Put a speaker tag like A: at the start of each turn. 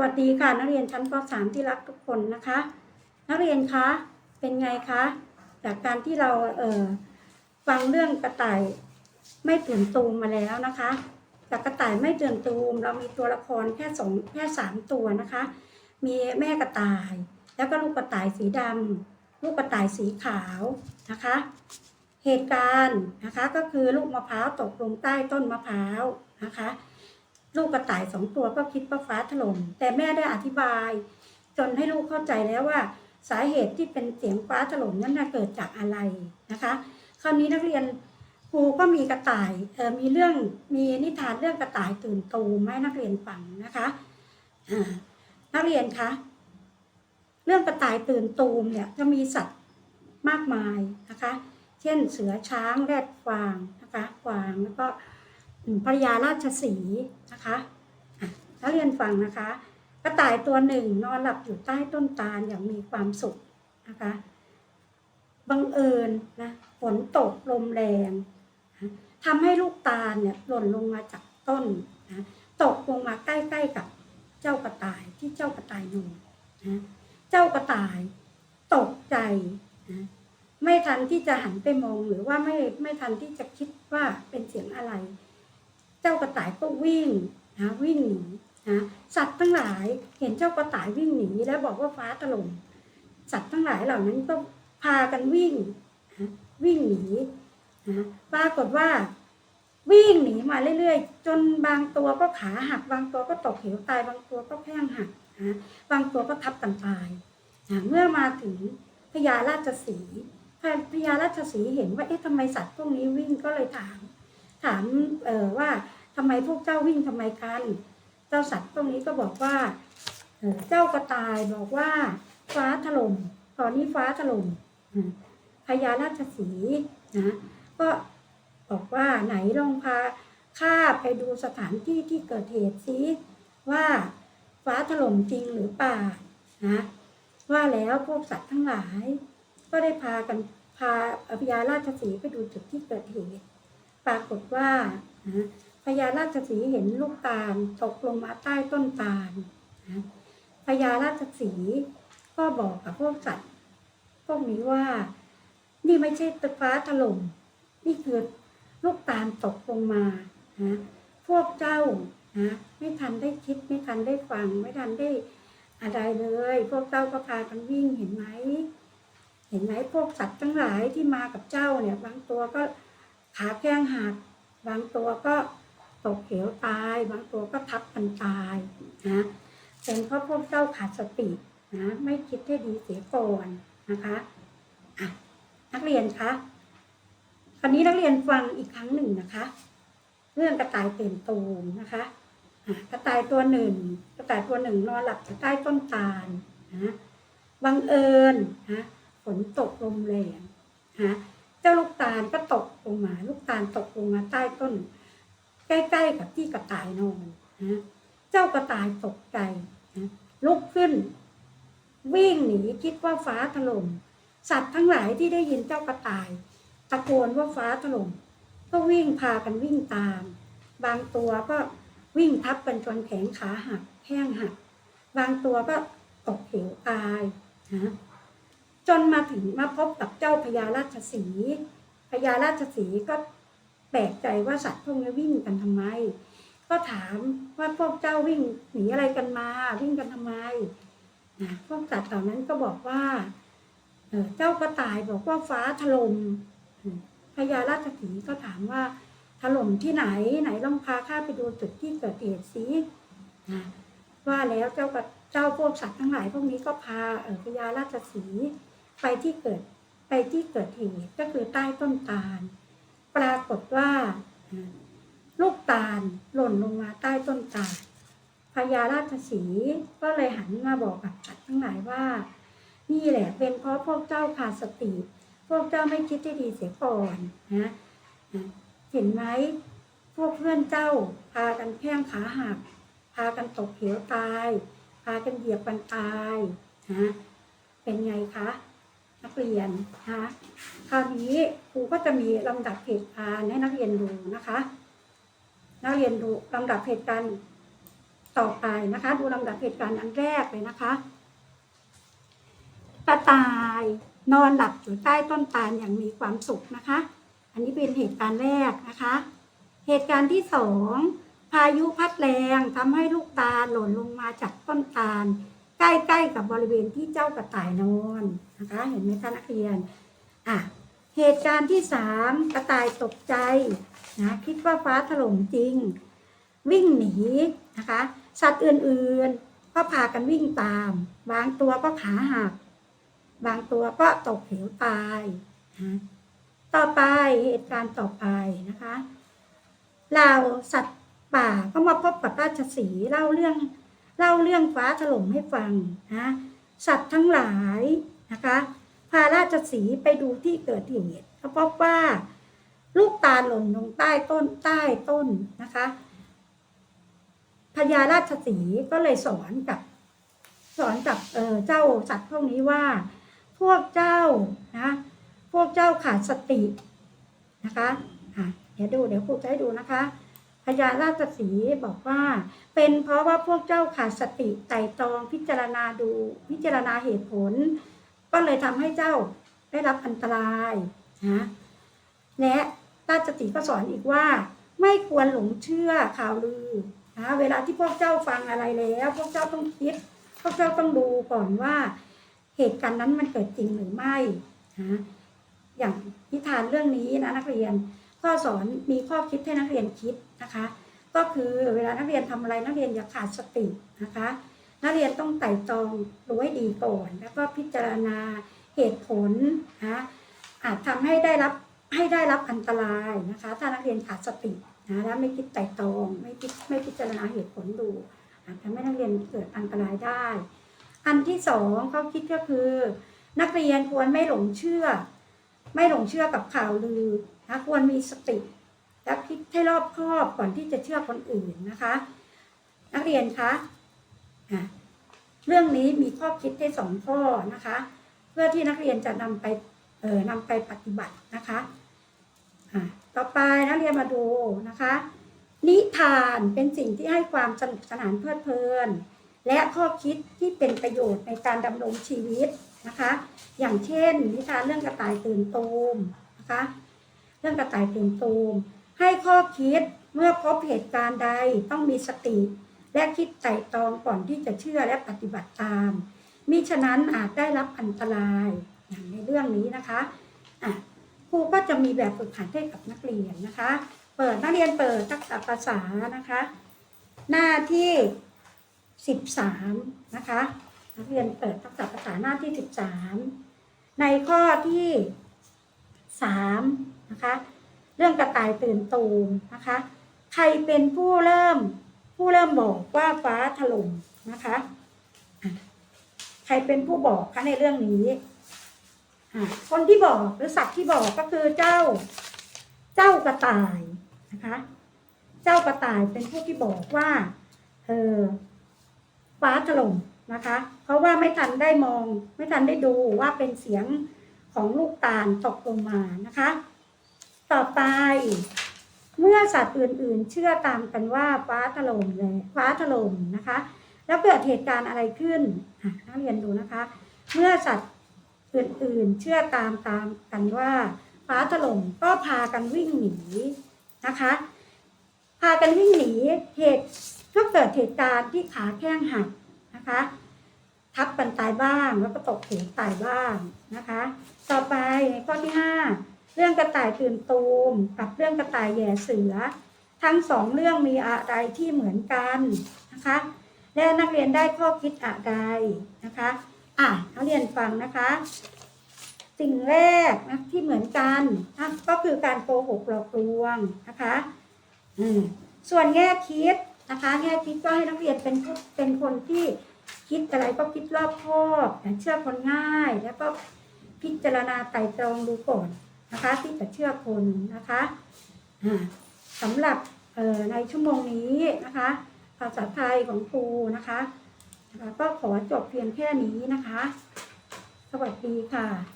A: วัสดีค่ะนักเรียนชั้นป .3 ที่รักทุกคนนะคะ นักเรียนคะเป็นไงคะจากการที่เราเอ่อฟังเรื่องกระต่ายไม่ตื่นตูมมาแล้วนะคะจากกระต่ายไม่ตื่นตูม เรามีตัวละครแค่สองแค่สามตัวนะคะ มีแม่กระต่าย แล้วก็ลูกกระต่ายสีดำลูกกระต่ายสีขาวนะคะ เหตุการณ์นะคะก็คือลูกมะพร้าวตกลงใต้ต้นมะพร้าวนะคะ ลูกกระต่ายสองตัวก็คิดว่าฟ้าถล่มแต่แม่ได้อธิบาย จนให้ลูกเข้าใจแล้วว่า สาเหตุที่เป็นเสียงฟ้าถล่มนั้นน่ะเกิดจากอะไรนะคะ คราวนี้นักเรียนครูก็มีกระต่ายเออมีเรื่องมีนิทานเรื่องกระต่ายตื่นตูมให้นักเรียนฟังนะคะนักเรียนคะเรื่องกระต่ายตื่นตูมเนี่ยจะมีสัตว์มากมายนะคะ เช่นเสือช้างแรดกวางนะคะกวางแล้วก็ พญาราชสีนะคะอะนักเรียนฟังนะคะ กระต่ายตัวหนึ่งนอนหลับอยู่ใต้ต้นตาลอย่างมีความสุขนะคะบังเอิญนะฝนตกลมแรงทำให้ลูกตาลเนี่ยหล่นลงมาจากต้นนะตกลงมาใกล้ๆกับเจ้ากระต่ายที่เจ้ากระต่ายนอนนะเจ้ากระต่ายตกใจนะไม่ทันที่จะหันไปมองหรือว่าไม่ไม่ทันที่จะคิดว่าเป็นเสียงอะไร จ้ากระต่ายก็วิ่งนะวิ่งหนีนะสัตว์ทั้งหลายเห็นเจ้ากระต่ายวิ่งหนีแล้วบอกว่าฟ้าถล่มสัตว์ทั้งหลายเหล่านั้นก็พากันวิ่งนะวิ่งหนีนะปรากฏว่า วิ่งหนีมาเรื่อยๆ จนบางตัวก็ขาหัก บางตัวก็ตกเหวตาย บางตัวก็แข้งหักนะบางตัวก็ทับกันตายนะเมื่อมาถึงพญาราชสีพญาราชสีเห็นว่าเอ๊ะทำไมสัตว์พวกนี้วิ่งก็เลยถาม ถามเออว่า ทำไมพวกเจ้าวิ่งทำไมกัน เจ้าสัตว์พวกนี้ก็บอกว่าเจ้ากระต่ายบอกว่า ฟ้าถล่มตอนนี้ฟ้าถล่มอืมพญาราชสีนะก็บอกว่าไหนลองพาข้าไปดูสถานที่ที่เกิดเหตุซิว่าฟ้าถล่มจริงหรือเปล่านะว่าแล้วพวกสัตว์ทั้งหลาย ก็ได้พากันพาพญาราชสีไปดูจุดที่เกิดเหตุปรากฏว่านะ พญาราชสีห์เห็นลูกตาลตกลงมาใต้ต้นตาลนะพญาราชสีห์ก็บอกกับพวกสัตว์พวกนี้ว่า นี่ไม่ใช่ฟ้าถล่มนี่คือลูกตาลตกลงมานะพวกเจ้านะไม่ทันได้คิดไม่ทันได้ฟัง ไม่ทันได้อะไรเลย พวกเจ้าก็พากันวิ่งเห็นไหมเห็นไหมพวกสัตว์ทั้งหลายที่มากับเจ้าเนี่ย บางตัวก็ขาแข้งหักบางตัวก็ ตกเหวตาย บางตัวก็ทับกันตายนะเป็นเพราะพวกเจ้าขาดสตินะไม่คิดให้ดีเสียก่อนนะคะะนักเรียนคะคราวนี้นักเรียนฟังอีกครั้งหนึ่งนะคะ เรื่องกระต่ายเต็มตูมนะคะะกระต่ายตัวหนึ่ง กระต่ายตัวหนึ่งนอนหลับอยู่ใต้ต้นตาลนะบังเอิญนะฝนตกลมแรงนะเจ้าลูกตาลก็ตกลงมา ลูกตาลตกลงมาใต้ต้น ใกล้ๆกับที่กระต่ายนอนนะเจ้ากระต่ายตกใจนะลุกขึ้น วิ่งหนีคิดว่าฟ้าถล่มสัตว์ทั้งหลายที่ได้ยินเจ้ากระต่าย ตะโกนว่าฟ้าถล่มก็วิ่งพากันวิ่งตาม บางตัวก็วิ่งทับกันจนแขนขาหักแข้งหัก บางตัวก็ตกเหวตายนะจนมาถึงมาพบกับเจ้าพญาราชสีพญาราชสีก็ ลกใจว่าสัตว์พวกนี้วิ่งกันทำไม ก็ถามว่าพวกเจ้าวิ่งหนีอะไรกันมา วิ่งกันทำไมนะพวกสัตว์เหล่านั้นก็บอกว่าเจ้ากระต่ายบอกว่าฟ้าถล่มอืมพญาราชสีก็ถามว่าถล่มที่ไหนไหนลองพาข้าไปดูจุดที่เกิดเหตุสินะว่าแล้วเจ้ากับเจ้าพวกสัตว์ทั้งหลาย พวกนี้ก็พาพญาราชสีไปที่เกิดไปที่เกิดเหตุก็คือใต้ต้นตาล ปรากฏว่า ลูกตาลหล่นลงมาใต้ต้นตาลพญาราชสีก็เลยหันมาบอกกับสัตว์ทั้งหลายว่า นี่แหละเป็นเพราะพวกเจ้าขาดสติ พวกเจ้าไม่คิดให้ดีเสียก่อนนะนะเห็นไหมพวกเพื่อนเจ้าพากันแข้งขาหัก พากันตกเหวตาย พากันเหยียบกันตายนะเป็นไงคะ นักเรียนนะคะคราวนี้ครูก็จะมีลำดับเหตุการณ์ให้นักเรียนดูนะคะ นักเรียนดูลำดับเหตุการณ์ต่อไปนะคะ ดูลำดับเหตุการณ์อันแรกเลยนะคะกระต่ายนอนหลับอยู่ใต้ต้นตาลอย่างมีความสุขนะคะ อันนี้เป็นเหตุการณ์แรกนะคะ เหตุการณ์ที่สองพายุพัดแรงทำให้ลูกตาลหล่นลงมาจากต้นตาล ใกล้ๆกับบริเวณที่เจ้ากระต่ายนอนนะคะ เห็นไหมคะนักเรียนอะเหตุการณ์ที่สามกระต่ายตกใจนะคิดว่าฟ้าถล่มจริง วิ่งหนีนะคะ สัตว์อื่นๆก็พากันวิ่งตาม บางตัวก็ขาหัก บางตัวก็ตกเหวตายนะต่อไปเหตุการณ์ต่อไปนะคะเหล่าสัตว์ป่าก็มาพบกับราชสีเล่าเรื่อง เล่าเรื่องฟ้าถล่มให้ฟังนะสัตว์ทั้งหลายนะคะพาราชสีไปดูที่เกิดเหตุก็พบว่าลูกตาลหล่นลงใต้ต้นใต้ต้นนะคะพญาราชสีก็เลยสอนกับ สอนกับเออเจ้าสัตว์พวกนี้ว่า พวกเจ้านะพวกเจ้าขาดสตินะคะอะเดี๋ยวดูเดี๋ยวครูจะให้ดูนะคะ พญาราชสีห์บอกว่า เป็นเพราะว่าพวกเจ้าขาดสติไต่ตรองพิจารณาดูพิจารณาเหตุผล ก็เลยทำให้เจ้าได้รับอันตรายนะและราชสีห์ก็สอนอีกว่า ไม่ควรหลงเชื่อข่าวลือนะเวลาที่พวกเจ้าฟังอะไรแล้ว พวกเจ้าต้องคิด พวกเจ้าต้องดูก่อนว่า เหตุการณ์นั้นมันเกิดจริงหรือไม่นะอย่างนิทานเรื่องนี้นะนักเรียน ข้อสอนมีข้อคิดให้นักเรียนคิดนะคะ ก็คือเวลานักเรียนทำอะไรนักเรียนอย่าขาดสตินะคะ นักเรียนต้องไต่ตรองดูให้ดีก่อน แล้วก็พิจารณาเหตุผลนะอาจทำให้ได้รับให้ได้รับอันตรายนะคะ ถ้านักเรียนขาดสตินะแล้วไม่คิดไต่ตรองไม่คิดไม่พิจารณาเหตุผลดูอาจทำให้นักเรียนเกิดอันตรายได้ อันที่สองเขาคิดก็คือ นักเรียนควรไม่หลงเชื่อ ไม่หลงเชื่อกับข่าวลือ นะควรมีสติ และคิดให้รอบคอบก่อนที่จะเชื่อคนอื่นนะคะ นักเรียนคะเรื่องนี้มีข้อคิดให้สองข้อนะคะ เพื่อที่นักเรียนจะนำไปเออนำไปปฏิบัตินะคะต่อไปนักเรียนมาดูนะคะ นิทานเป็นสิ่งที่ให้ความสนุกสนานเพลิดเพลิน และข้อคิดที่เป็นประโยชน์ในการดำรงชีวิตนะคะ อย่างเช่น นิทานเรื่องกระต่ายตื่นตูมนะคะ เรื่องกระต่ายตื่นตูม ให้ข้อคิดเมื่อพบเหตุการณ์ใดต้องมีสติ และคิดไตร่ตรองก่อนที่จะเชื่อและปฏิบัติตามมิฉะนั้นอาจได้รับอันตรายอย่างในเรื่องนี้นะคะะครูก็จะมีแบบฝึกหัดให้กับนักเรียนนะคะ เปิดนักเรียนเปิดทักษะภาษานะคะ หน้าที่ 13 นะคะ นักเรียนเปิดทักษะภาษาหน้าที่ 13 ในข้อที่ 3 นะคะ เรื่องกระต่ายตื่นตูมนะคะ ใครเป็นผู้เริ่มผู้เริ่มบอกว่าฟ้าถล่มนะคะ ใครเป็นผู้บอกคะในเรื่องนี้คนที่บอกหรือสัตว์ที่บอกก็คือเจ้า เจ้ากระต่ายนะคะ เจ้ากระต่ายเป็นผู้ที่บอกว่าเออฟ้าถล่มนะคะ เพราะว่าไม่ทันได้มอง ไม่ทันได้ดูว่าเป็นเสียงของลูกตาลตกลงมานะคะ ต่อไป เมื่อสัตว์อื่นๆ เชื่อตามกันว่าฟ้าถล่มเลยฟ้าถล่มนะคะ แล้วเกิดเหตุการณ์อะไรขึ้นอะนักเรียนดูนะคะ เมื่อสัตว์อื่นๆ เชื่อตามตามกันว่า ฟ้าถล่มก็พากันวิ่งหนีนะคะ พากันวิ่งหนีเหตุก็เกิดเหตุการณ์ที่ขาแข้งหักนะคะทับกันตายบ้างแล้วก็ตกเหวตายบ้างนะคะ ต่อไปข้อที่ห้า เรื่องกระต่ายตื่นตูมกับเรื่องกระต่ายแย่เสือ ทั้งสองเรื่องมีอะไรที่เหมือนกันนะคะ และนักเรียนได้ข้อคิดอะไรนะคะอะนักเรียนฟังนะคะ สิ่งแรกนะที่เหมือนกันนะก็คือการโกหกหลอกลวงนะคะอืมส่วนแง่คิดนะคะแง่คิดก็ให้นักเรียนเป็นเป็นคนที่คิดอะไรก็คิดรอบคอบเชื่อคนง่าย แล้วก็พิจารณาไตร่ตรองดูก่อน นะคะที่จะเชื่อคนนะคะสำหรับในชั่วโมงนี้นะคะ ภาษาไทยของครูนะคะก็ขอจบเพียงแค่นี้นะคะ สวัสดีค่ะ